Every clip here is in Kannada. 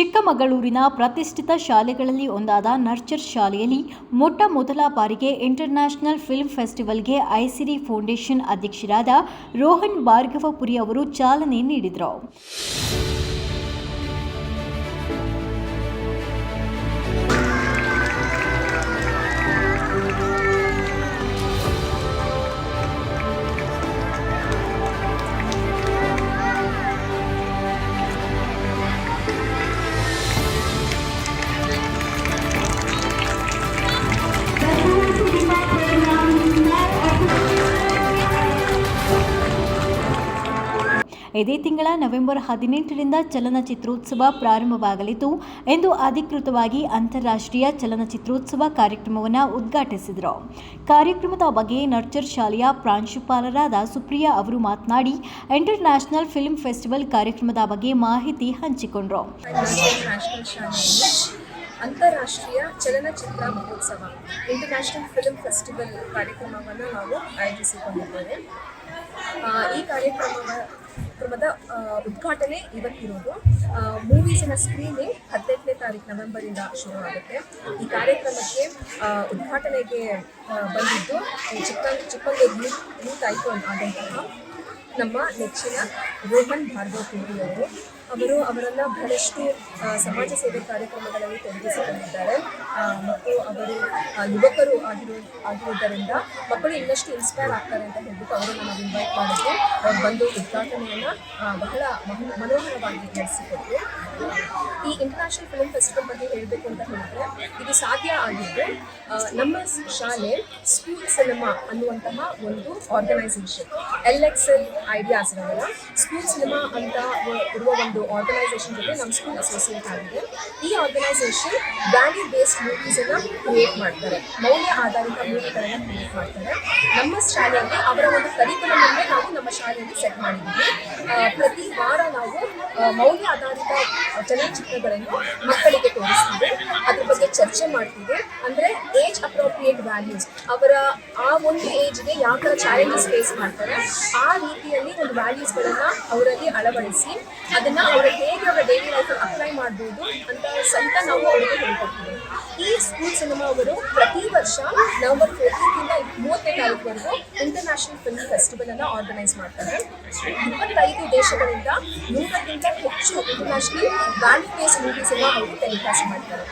ಚಿಕ್ಕಮಗಳೂರಿನ ಪ್ರತಿಷ್ಠಿತ ಶಾಲೆಗಳಲ್ಲಿ ಒಂದಾದ ನರ್ಚರ್ ಶಾಲೆಯಲ್ಲಿ ಮೊಟ್ಟ ಮೊದಲ ಬಾರಿಗೆ ಇಂಟರ್ನ್ಯಾಷನಲ್ ಫಿಲ್ಮ್ ಫೆಸ್ಟಿವಲ್ಗೆ ಐಸಿರಿ ಫೌಂಡೇಶನ್ ಅಧ್ಯಕ್ಷರಾದ ರೋಹನ್ ಭಾರ್ಗವಪುರಿ ಅವರು ಚಾಲನೆ ನೀಡಿದರು. ಇದೇ ತಿಂಗಳ ನವೆಂಬರ್ ಹದಿನೆಂಟರಿಂದ ಚಲನಚಿತ್ರೋತ್ಸವ ಪ್ರಾರಂಭವಾಗಲಿದ್ದು, ಎಂದು ಅಧಿಕೃತವಾಗಿ ಅಂತಾರಾಷ್ಟ್ರೀಯ ಚಲನಚಿತ್ರೋತ್ಸವ ಕಾರ್ಯಕ್ರಮವನ್ನು ಉದ್ಘಾಟಿಸಿದರು. ಕಾರ್ಯಕ್ರಮದ ಬಗ್ಗೆ ನರ್ಚರ್ ಶಾಲೆಯ ಪ್ರಾಂಶುಪಾಲರಾದ ಸುಪ್ರಿಯಾ ಅವರು ಮಾತನಾಡಿ, ಇಂಟರ್ನ್ಯಾಷನಲ್ ಫಿಲ್ಮ್ ಫೆಸ್ಟಿವಲ್ ಕಾರ್ಯಕ್ರಮದ ಬಗ್ಗೆ ಮಾಹಿತಿ ಹಂಚಿಕೊಂಡರು. ಅಂತಾರಾಷ್ಟ್ರೀಯ ಚಲನಚಿತ್ರ ಮಹೋತ್ಸವ, ಇಂಟರ್ನ್ಯಾಷನಲ್ ಫಿಲ್ಮ್ ಫೆಸ್ಟಿವಲ್ ಕಾರ್ಯಕ್ರಮವನ್ನು ನಾವು ಆಯೋಜಿಸಿಕೊಂಡಿದ್ದೇವೆ. ಈ ಕಾರ್ಯಕ್ರಮದ ಕ್ರಮದ ಆ, ಉದ್ಘಾಟನೆ ಇವತ್ತಿರೋದು. ಮೂವೀಸಿನ ಸ್ಕ್ರೀನಿಂಗ್ ಹದಿನೆಂಟನೇ ತಾರೀಕು ನವೆಂಬರಿಂದ ಶುರು ಆಗುತ್ತೆ ಈ ಕಾರ್ಯಕ್ರಮಕ್ಕೆ ಉದ್ಘಾಟನೆಗೆ ಬಂದಿದ್ದು ಚಿಕ್ಕ ಚಿಕ್ಕಮಗಳೂರು ಯೂತ್ ಐಕಾನ್ ಆದಂತಹ ನಮ್ಮ ನೆಚ್ಚಿನ ರೋಹನ್ ಭಾರ್ಗವ್ ಅವರು ಅವರು ಅವರನ್ನು ಬಹಳಷ್ಟು ಸಮಾಜ ಸೇವೆ ಕಾರ್ಯಕ್ರಮಗಳಲ್ಲಿ ತೊಡಗಿಸಿಕೊಂಡಿದ್ದಾರೆ. ಮತ್ತು ಅವರು ಯುವಕರು ಆಗಿರು ಆಗಿರುವುದರಿಂದ ಮಕ್ಕಳು ಇನ್ನಷ್ಟು ಇನ್ಸ್ಪೈರ್ ಆಗ್ತಾರೆ ಅಂತ ಹೇಳ್ಬಿಟ್ಟು ಅವರನ್ನು ನಾವು ಇನ್ವೈಟ್ ಮಾಡಿದ್ವಿ. ಅವ್ರು ಬಂದು ಉದ್ಘಾಟನೆಯನ್ನು ಬಹಳ ಮನೋಹರವಾಗಿ ನಡೆಸಿಕೊಟ್ರು ಈ ಇಂಟರ್ನ್ಯಾಷನಲ್ ಫಿಲ್ಮ್ ಫೆಸ್ಟಿವಲ್ ಬಗ್ಗೆ ಹೇಳಬೇಕು ಅಂತ ಹೇಳಿದ್ರೆ, ಇದು ಸಾಧ್ಯ ಆಗಿದ್ದು ನಮ್ಮ ಶಾಲೆ ಸ್ಕೂಲ್ ಸಿನಿಮಾ ಅನ್ನುವಂತಹ ಒಂದು organisation L X L ideas school cinema ಅಂತ ಇರುವ ಒಂದು ಆರ್ಗನೈಸೇಷನ್ ಜೊತೆ ನಮ್ಮ ಸ್ಕೂಲ್ ಅಸೋಸಿಯೇಟ್ ಆಗಿದೆ. ಈ ಆರ್ಗನೈಸೇಷನ್ ವ್ಯಾಲ್ಯೂ ಬೇಸ್ಡ್ ಮೂವೀಸನ್ನು ಕ್ರಿಯೇಟ್ ಮಾಡ್ತಾರೆ. ಮೌಲ್ಯ ಆಧಾರಿತ ಮೂವಿಗಳನ್ನು ಕ್ರಿಯೇಟ್ ಮಾಡ್ತಾರೆ. ನಮ್ಮ ಶಾಲೆಯಲ್ಲಿ ಅವರ ಒಂದು ಕರಿಕುಲಮ್ ಅಲ್ಲೇ ನಾವು ನಮ್ಮ ಶಾಲೆಯಲ್ಲಿ ಸೆಟ್ ಮಾಡಿದ್ದೀವಿ. ಪ್ರತಿ ವಾರ ನಾವು ಮೌಲ್ಯ ಆಧಾರಿತ ಚಲನಚಿತ್ರಗಳನ್ನು ಮಕ್ಕಳಿಗೆ ತೋರಿಸ್ತೀವಿ. ಅದ್ರ ಬಗ್ಗೆ ಚರ್ಚೆ ಮಾಡ್ತೀವಿ. ಅಂದ್ರೆ ಏಜ್ ಅಪ್ರೋಪ್ರಿಯೇಟ್ ವ್ಯಾಲ್ಯೂಸ್ ಅವರ ಆ ಒಂದು ಏಜ್ಗೆ ಯಾವ ಥರ ಚಾಲೆಂಜಸ್ ಫೇಸ್ ಮಾಡ್ತಾರೆ, ಆ ರೀತಿಯಲ್ಲಿ ಒಂದು ವ್ಯಾಲ್ಯೂಸ್ಗಳನ್ನು ಅವರಲ್ಲಿ ಅಳವಡಿಸಿ ಅದನ್ನ ಅವರ ಹೇಗೆ ಅವರ ಡೈಲಿ ಲೈಫ್ ಅಪ್ಲೈ ಮಾಡ್ಬೋದು ಅಂತ ಸಹಿತ ನಾವು ಅವರಿಗೆ ಹೇಳ್ಕೊಡ್ತೀವಿ. ಈ ಸ್ಕೂಲ್ ಸಿನಿಮಾ ಅವರು ಪ್ರತಿ ವರ್ಷ ನವೆಂಬರ್ ಫೋರ್ಟೀನ್ದಿಂದ ಮೂವತ್ತನೇ ತಾರೀಕುವರೆಗೂ ಇಂಟರ್ನ್ಯಾಷನಲ್ ಫಿಲ್ಮ್ ಫೆಸ್ಟಿವಲ್ ಅನ್ನ ಆರ್ಗನೈಸ್ ಮಾಡ್ತಾರೆ. ಇಪ್ಪತ್ತೈದು ದೇಶಗಳಿಂದ ನೂರಕ್ಕಿಂತ ಹೆಚ್ಚು ಇಂಟರ್ನ್ಯಾಷನಲ್ ಬ್ರ್ಯಾಂಡ್ ಫೇಸ್ ಅನ್ನ ಅವರು ಟೆಲಿಕಾಸ್ಟ್ ಮಾಡ್ತಾರೆ.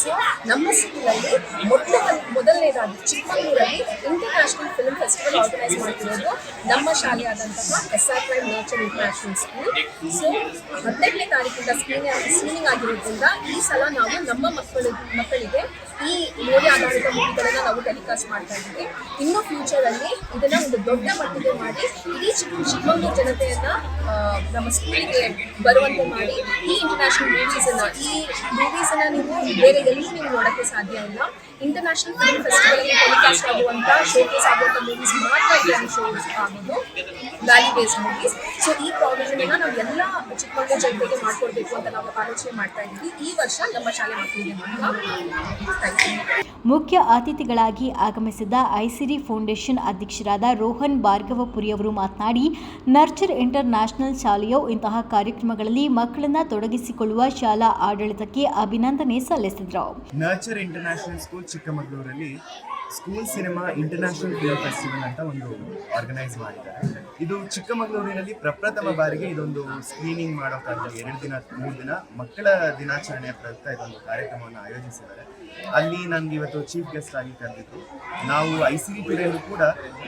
ಸೊ ನಮ್ಮ ಸ್ಕೂಲಲ್ಲಿ ಮೊದಲ ಮೊದಲನೇದಾಗಿ ಚಿಕ್ಕಮಗಳೂರಲ್ಲಿ ಇಂಟರ್ನ್ಯಾಷನಲ್ ಫಿಲ್ಮ್ ಫೆಸ್ಟಿವಲ್ ಆರ್ಗನೈಸ್ ಮಾಡ್ತಿರೋದು ನಮ್ಮ ಶಾಲೆಯಾದಂತಹ S R prime nature international school so ಹದಿನೆಂಟನೇ ತಾರೀಕಿಂದ ಸ್ಕ್ರೀನಿಂಗ್ ಸ್ಕ್ರೀನಿಂಗ್ ಆಗಿರೋದ್ರಿಂದ ಈ ಸಲ ನಾವು ನಮ್ಮ ಮಕ್ಕಳು ಮಕ್ಕಳಿಗೆ ಈ ಮೌಲ್ಯ ಆಧಾರಿತ ಮೂವಿಗಳನ್ನ ನಾವು ಟೆಲಿಕಾಸ್ಟ್ ಮಾಡ್ತಾ ಇದ್ದೀವಿ. ಇನ್ನು ಫ್ಯೂಚರಲ್ಲಿ ಇದನ್ನ ಒಂದು ದೊಡ್ಡ ಮಟ್ಟಿಗೆ ಮಾಡಿ ಇಡೀ ಚಿಕ್ಕ ಚಿಕ್ಕಮಗಳೂರು ಜನತೆಯನ್ನ ನಮ್ಮ ಸ್ಕೂಲಿಗೆ ಬರುವಂತೆ ಮಾಡಿ ಈ ಇಂಟರ್ನ್ಯಾಷನಲ್ ಮೂವೀಸ್ ಅನ್ನ, ಈ ಮೂವೀಸ್ ಅನ್ನ ನೀವು ಬೇರೆ ಎಲ್ಲೂ ನೀವು ನೋಡಕ್ಕೆ ಸಾಧ್ಯ ಇಲ್ಲ. ಇಂಟರ್ನ್ಯಾಷನಲ್ ಫಿಲ್ಮ್ ಫೆಸ್ಟಿವಲ್ ಅಲ್ಲಿ ಟೆಲಿಕಾಸ್ಟ್ ಆಗುವಂತ ಶೋಕೇಸ್ ಆಗುವಂತ ಮೂವೀಸ್ ಮಾತ್ರ ಇದರಲ್ಲಿ ಶೋಸ್ ಆಗೋದು. ವ್ಯಾಲಿ ಬೇಸ್ಡ್ ಮೂವೀಸ್ ಸೊ ಈ ಪ್ರಾಬ್ಲಮ್ ನಾವು ಎಲ್ಲ ಚಿಕ್ಕಮಗಳೂರು ಜೊತೆಗೆ ಮಾಡ್ಕೊಡ್ಬೇಕು ಅಂತ ನಾವು ಆಲೋಚನೆ ಮಾಡ್ತಾ ಇದ್ದೀವಿ. ಈ ವರ್ಷ ನಮ್ಮ ಶಾಲೆ ಮಕ್ಕಳಿಗೆ ಮುಖ್ಯ ಅತಿಥಿಗಳಾಗಿ ಆಗಮಿಸಿದ ಐಸಿರಿ ಫೌಂಡೇಶನ್ ಅಧ್ಯಕ್ಷರಾದ ರೋಹನ್ ಭಾರ್ಗವಪುರಿ ಅವರು ಮಾತನಾಡಿ ನರ್ಚರ್ ಇಂಟರ್ ನ್ಯಾಷನಲ್ ಶಾಲೆಯು ಇಂತಹ ಕಾರ್ಯಕ್ರಮಗಳಲ್ಲಿ ಮಕ್ಕಳನ್ನ ತೊಡಗಿಸಿಕೊಳ್ಳುವ ಶಾಲಾ ಆಡಳಿತಕ್ಕೆ ಅಭಿನಂದನೆ ಸಲ್ಲಿಸಿದರು. Nurture international school ಚಿಕ್ಕಮಗಳೂರಲ್ಲಿ school cinema international film festival ಅಂತ ಒಂದು ಆರ್ಗನೈಸ್ ಮಾಡಿದ್ದಾರೆ. ಇದು ಚಿಕ್ಕಮಗಳೂರಿನಲ್ಲಿ ಪ್ರಪ್ರಥಮ ಬಾರಿಗೆ ಇದೊಂದು ಸ್ಕ್ರೀನಿಂಗ್ ಮಾಡೋಕ್ಕಾಗಲಿ ಎರಡು ದಿನ ಮೂರು ದಿನ ಮಕ್ಕಳ ದಿನಾಚರಣೆಯ ಪ್ರಯುಕ್ತ ಇದೊಂದು ಕಾರ್ಯಕ್ರಮವನ್ನು ಆಯೋಜಿಸಿದ್ದಾರೆ. ಅಲ್ಲಿ ನನಗೆ ಇವತ್ತು ಚೀಫ್ ಗೆಸ್ಟ್ ಆಗಿ ಕರೆದಿತ್ತು ನಾವು ಐ ಸಿ ಪಿರಿಯಲ್ಲೂ ಕೂಡ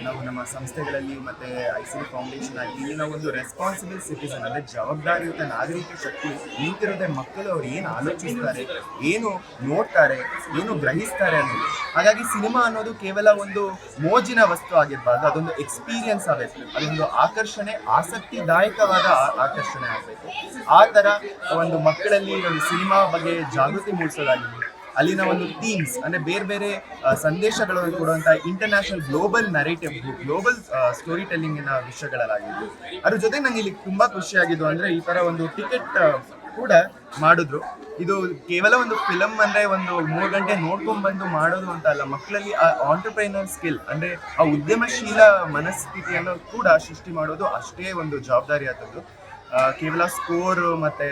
ನಾವು ನಮ್ಮ ಸಂಸ್ಥೆಗಳಲ್ಲಿ ಮತ್ತು ಐ ಸಿ ಫೌಂಡೇಶನ್ ಆಗಿ ಇಲ್ಲಿ ನಾವು ಒಂದು ರೆಸ್ಪಾನ್ಸಿಬಲ್ ಸಿಟಿಸನ್ ಅಂದರೆ ಜವಾಬ್ದಾರಿಯುತ ನಾಗರಿಕ ಶಕ್ತಿ ನಿಂತಿರೋದೇ ಮಕ್ಕಳು ಅವ್ರು ಏನು ಆಲೋಚಿಸ್ತಾರೆ, ಏನು ನೋಡ್ತಾರೆ, ಏನು ಗ್ರಹಿಸ್ತಾರೆ ಅನ್ನೋದು. ಹಾಗಾಗಿ ಸಿನಿಮಾ ಅನ್ನೋದು ಕೇವಲ ಒಂದು ಮೋಜಿನ ವಸ್ತು ಆಗಿರಬಾರ್ದು, ಅದೊಂದು ಎಕ್ಸ್ಪೀರಿಯನ್ಸ್ ಆಗಬೇಕು. ಅದೊಂದು ಆಕರ್ಷಣೆ, ಆಸಕ್ತಿದಾಯಕವಾದ ಆಕರ್ಷಣೆ ಆಗಬೇಕು. ಆ ಥರ ಒಂದು ಮಕ್ಕಳಲ್ಲಿ ಒಂದು ಸಿನಿಮಾ ಬಗ್ಗೆ ಜಾಗೃತಿ ಮೂಡಿಸೋದಾಗಿರ್ಲಿ ಅಲ್ಲಿನ ಒಂದು ಥೀಮ್ಸ್ ಅಂದ್ರೆ ಬೇರೆ ಬೇರೆ ಸಂದೇಶಗಳನ್ನು ಕೊಡುವಂತಹ international global narrative global story ಟೆಲ್ಲಿಂಗಿನ ವಿಷಯಗಳಲ್ಲಾಗಿದ್ದು. ಅದ್ರ ಜೊತೆ ನಂಗೆ ಇಲ್ಲಿ ತುಂಬಾ ಖುಷಿಯಾಗಿದ್ದು ಅಂದ್ರೆ ಈ ತರ ಒಂದು ಟಿಕೆಟ್ ಕೂಡ ಮಾಡಿದ್ರು. ಇದು ಕೇವಲ ಒಂದು ಫಿಲಮ್ ಅಂದ್ರೆ ಒಂದು ಮೂರು ಗಂಟೆ ನೋಡ್ಕೊಂಡ್ ಬಂದು ಮಾಡೋದು ಅಂತ ಅಲ್ಲ, ಮಕ್ಕಳಲ್ಲಿ ಆ ಆಂಟರ್ಪ್ರೈನರ್ ಸ್ಕಿಲ್ ಅಂದ್ರೆ ಆ ಉದ್ಯಮಶೀಲ ಮನಸ್ಥಿತಿಯನ್ನು ಕೂಡ ಸೃಷ್ಟಿ ಮಾಡೋದು ಅಷ್ಟೇ ಒಂದು ಜವಾಬ್ದಾರಿ ಆದದ್ದು. ಕೇವಲ ಸ್ಕೋರ್ ಮತ್ತೆ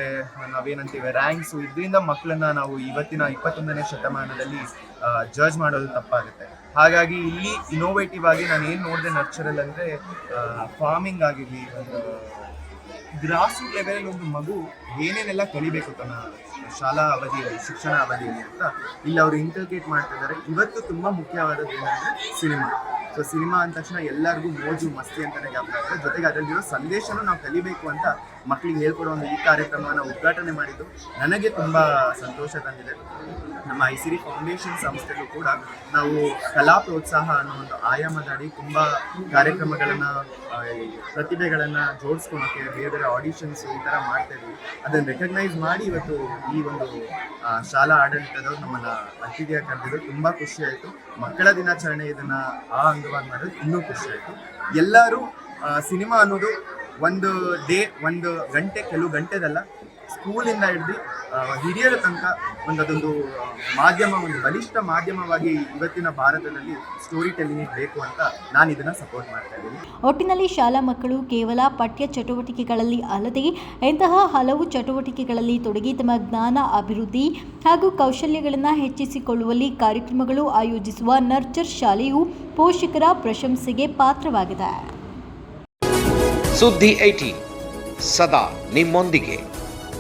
ನಾವೇನಂತೀವಿ ರ್ಯಾಂಕ್ಸು ಇದರಿಂದ ಮಕ್ಕಳನ್ನ ನಾವು ಇವತ್ತಿನ ಇಪ್ಪತ್ತೊಂದನೇ ಶತಮಾನದಲ್ಲಿ ಜಡ್ಜ್ ಮಾಡೋದು ತಪ್ಪಾಗುತ್ತೆ. ಹಾಗಾಗಿ ಇಲ್ಲಿ ಇನೋವೇಟಿವ್ ಆಗಿ ನಾನು ಏನು ನೋಡಿದೆ ನರ್ಚರಲ್ ಅಂದರೆ ಫಾರ್ಮಿಂಗ್ ಆಗಿರಲಿ ಒಂದು ಗ್ರಾಸ್ ರೂಟ್ ಲೆವೆಲ್ ಒಂದು ಮಗು ಏನೇನೆಲ್ಲ ಕಲಿಬೇಕು ತನ್ನ ಶಾಲಾ ಅವಧಿಯಲ್ಲಿ, ಶಿಕ್ಷಣ ಅವಧಿಯಲ್ಲಿ ಅಂತ ಇಲ್ಲಿ ಅವರು ಇಂಟರ್ಗೇಟ್ ಮಾಡ್ತಾ ಇದ್ದಾರೆ. ಇವತ್ತು ತುಂಬಾ ಮುಖ್ಯವಾದದ್ದು ಏನಂದ್ರೆ ಸಿನಿಮಾ ಸೊ ಸಿನಿಮಾ ಅಂದ ತಕ್ಷಣ ಎಲ್ಲರಿಗೂ ಮೋಜು ಮಸ್ತಿ ಅಂತಲೇ ಜ್ಞಾಪಕ ಜೊತೆಗೆ ಅದರಲ್ಲಿರೋ ಸಂದೇಶನೂ ನಾವು ಕಲಿಬೇಕು ಅಂತ ಮಕ್ಕಳಿಗೆ ಹೇಳ್ಕೊಡೋ ಒಂದು ಈ ಕಾರ್ಯಕ್ರಮವನ್ನು ಉದ್ಘಾಟನೆ ಮಾಡಿದ್ದು ನನಗೆ ತುಂಬ ಸಂತೋಷ ತಂದಿದೆ. ನಮ್ಮ ಐಸಿರಿ ಫೌಂಡೇಶನ್ ಸಂಸ್ಥೆಗೂ ಕೂಡ ನಾವು ಕಲಾ ಪ್ರೋತ್ಸಾಹ ಅನ್ನೋ ಒಂದು ಆಯಾಮದ ಅಡಿ ತುಂಬ ಕಾರ್ಯಕ್ರಮಗಳನ್ನು ಪ್ರತಿಭೆಗಳನ್ನು ಜೋಡಿಸ್ಕೊಳಕ್ಕೆ ಬೇರೆ ಬೇರೆ ಆಡಿಷನ್ಸ್ ಈ ಥರ ಮಾಡ್ತಾ ಇದ್ವಿ. ಅದನ್ನು ರೆಕಗ್ನೈಸ್ ಮಾಡಿ ಇವತ್ತು ಈ ಒಂದು ಶಾಲಾ ಆಡಳಿತದವರು ನಮ್ಮನ್ನು ಅತಿಥಿಯಾಗಿ ಕರೆದಿದ್ದು ತುಂಬ ಖುಷಿಯಾಯಿತು ಮಕ್ಕಳ ದಿನಾಚರಣೆ ಇದನ್ನು ಆ ಅಂಗವಾಗಿ ಮಾಡೋದು ಇನ್ನೂ ಖುಷಿ ಆಯಿತು. ಎಲ್ಲರೂ ಸಿನಿಮಾ ಅನ್ನೋದು ಒಂದು ಡೇ ಒಂದು ಗಂಟೆ ಕೆಲವು ಗಂಟೆದಲ್ಲ ಸ್ಕೂಲಿಂದ ಹಿಡಿದು ಹಿರಿಯರ ತನಕ ಒಂದು ಅದೊಂದು ಮಾಧ್ಯಮ ಒಂದು ಬಲಿಷ್ಠ ಮಾಧ್ಯಮವಾಗಿ ಇವತ್ತಿನ ಭಾರತದಲ್ಲಿ ಸ್ಟೋರಿ ಟೆಲ್ಲಿಂಗ್ ಬೇಕು ಅಂತ ನಾನು ಇದನ್ನು ಸಪೋರ್ಟ್ ಮಾಡ್ತಾ ಇದ್ದೀನಿ. ಒಟ್ಟಿನಲ್ಲಿ ಶಾಲಾ ಮಕ್ಕಳು ಕೇವಲ ಪಠ್ಯ ಚಟುವಟಿಕೆಗಳಲ್ಲಿ ಅಲ್ಲದೆ ಇಂತಹ ಹಲವು ಚಟುವಟಿಕೆಗಳಲ್ಲಿ ತೊಡಗಿ ತಮ್ಮ ಜ್ಞಾನ ಅಭಿವೃದ್ಧಿ ಹಾಗೂ ಕೌಶಲ್ಯಗಳನ್ನು ಹೆಚ್ಚಿಸಿಕೊಳ್ಳುವಲ್ಲಿ ಕಾರ್ಯಕ್ರಮಗಳು ಆಯೋಜಿಸುವ ನರ್ಚರ್ ಶಾಲೆಯು ಪೋಷಕರ ಪ್ರಶಂಸೆಗೆ ಪಾತ್ರವಾಗಿದೆ. ಸುದ್ದಿ ಐಟಿ ಸದಾ ನಿಮ್ಮೊಂದಿಗೆ.